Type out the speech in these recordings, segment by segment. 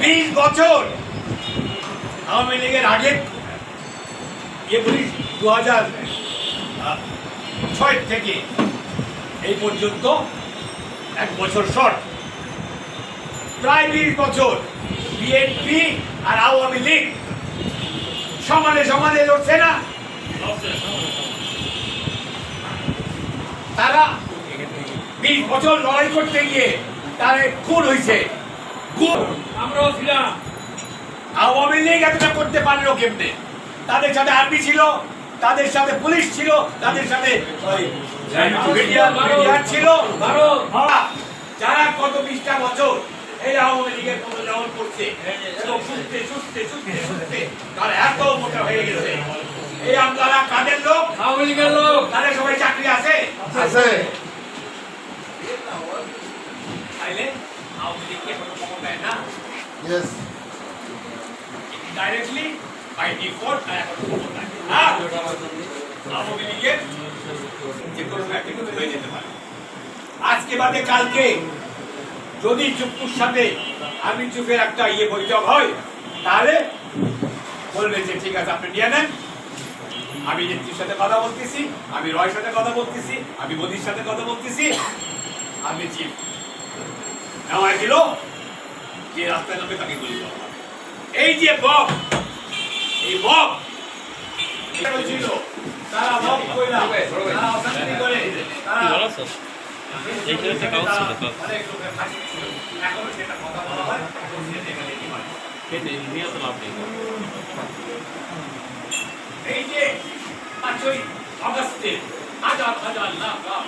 বিশ বছর আওয়ামী লীগের আগে ইয়ে বলি দু হাজার ছয় থেকে এই পর্যন্ত এক বছর শর্ট। প্রায় বিশ বছর বিএনপি আর আওয়ামী লীগ সমানে সমানে লড়ছে না। তারা বিশ বছর লড়াই করতে গিয়ে তারা খুন হয়েছে আমরাও ছিলাম আওয়ামী লীগ এতটা করতে পারল কেমনে? তাদের সাথে আর্মি ছিল তাদের সাথে পুলিশ ছিল তাদের সাথে ওই মিডিয়া- মিডিয়া ছিল। হ্যাঁ, যারা গত বিশটা বছর এই আওয়ামী লীগের মতো যেমন করছে এবং সুস্থে সুস্থে সুস্থে সুস্থে তারা এত মোটা হয়ে গেছে। এই আপনারা কাদের লোক? আওয়ামী লীগের লোক। তাদের সবাই চাকরি আছে? আছে। লীগকে কোনো খবর দেয় না ইয়েস ডাইরেক্টলি বাই ডিফল্ট আর এখন খবর দেয় আর আওয়ামী লীগের যে কোনো একটা হয়ে যেতে পারে আজকে বাদে কালকে, যদি চুপুর সাথে আমি চুপের একটা ইয়ে বৈঠক হয়, তাহলে বলবে যে, ঠিক আছে, আপনি নিয়ে নেন। আমি নেত্রীর সাথে কথা বলতেছি, আমি রয়ের সাথে কথা বলতেছি, আমি মোদির সাথে কথা বলতেছি, আমি চিফ। নেওয়া গেল যে রাস্তায় নামে তাকে গুলি করা এই যে বক এই বক ছিল তারা বক কইরা তারা অশান্তি করে তারা এইখানে একটা কাগজ তো। অনেক লোকের ফাঁসি ছিল। এখনও সেটা কথা বলা হয় এখন সেটা এখানে কি হয়? খেতে নিয়ে তো লাভ নেই এই যে পাঁচই অগস্টে হাজার হাজার লাখ লাখ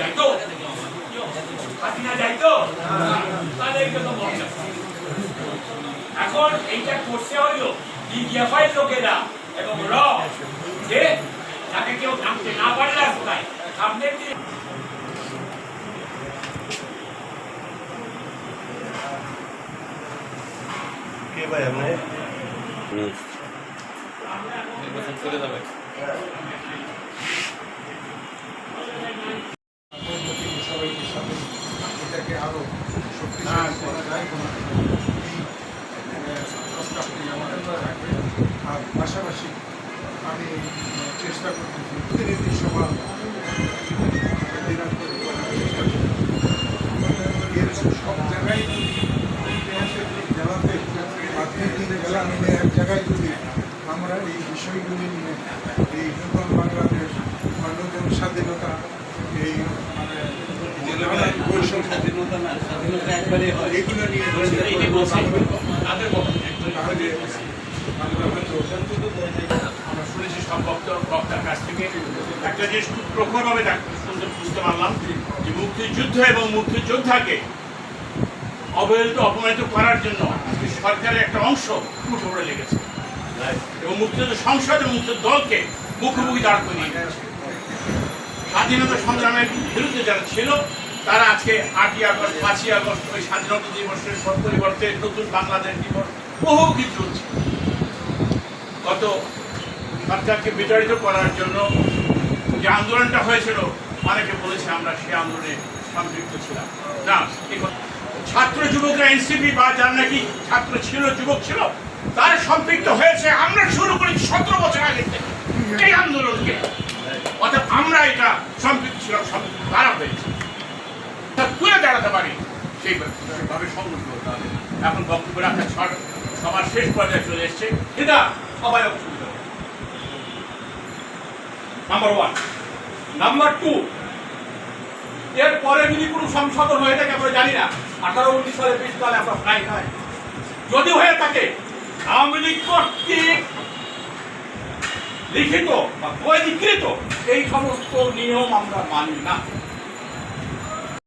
যাইতো? হাসিনা যাইতো? তাদেরকে তো বলছে। এখন এইটা করছে হইল ডিজিএফআই লোকেরা এবং র যে তাকে কেউ নামতে না পারে রাস্তায় সামনে দিয়ে ভাই আপনি নির্বাচন চলে যাবে সব জায়গায় জেলাতে গ্রামীণ এক জায়গায় যদি আমরা এই বিষয়গুলি নিয়ে এই নতুন বাংলাদেশ বা নতুন স্বাধীনতা এই মানে জেলার বৈষম্য স্বাধীনতা না স্বাধীনতা একবারে মুক্তিযোদ্ধাকে অবহেলিত, অপমানিত করার জন্য সরকারের একটা অংশ উঠে পড়ে লেগেছে এবং মুক্তিযুদ্ধ সংসদ এবং মুক্তিযুদ্ধ দলকে মুখোমুখি দাঁড় করিয়ে। স্বাধীনতা সংগ্রামের বিরুদ্ধে যারা ছিল, তারা আজকে আটই আগস্ট, পাঁচই আগস্ট ওই স্বাধীনতা দিবসের পরিবর্তে নতুন বাংলাদেশ দিবস বহু কিছু চলছে গত সরকারকে বিতাড়িত করার জন্য যে আন্দোলনটা হয়েছিল, অনেকে বলেছে আমরা সেই আন্দোলনে সম্পৃক্ত ছিলাম। না ছাত্র যুবকরা এনসিপি বা যার নাকি ছাত্র ছিল, যুবক ছিল, তার সম্পৃক্ত হয়েছে। আমরা শুরু করেছি সতেরো বছর আগে থেকে। এই আন্দোলনকে। অর্থাৎ আমরা এটা সম্পৃক্ত ছিলাম সম্পৃক্ত তারা হয়েছে। তুলে দাঁড়াতে পারি সেইভাবে সংগঠিত হতে হবে। এখন বক্তব্য রাখার ছট সবার শেষ পর্যায়ে চলে এসছে। এটা সবাই অসুবিধা নাম্বার ওয়ান নাম্বার টু এরপরে যদি কোনো সংশোধন হয়ে থাকে, আমরা জানি না। আঠারো, উনিশ সালে বিশ সালে আমরা প্রায় নয় যদি হয়ে থাকে, আওয়ামী লীগ কর্তৃক লিখিত বা বৈধিকৃত এই সমস্ত নিয়ম আমরা মানি না।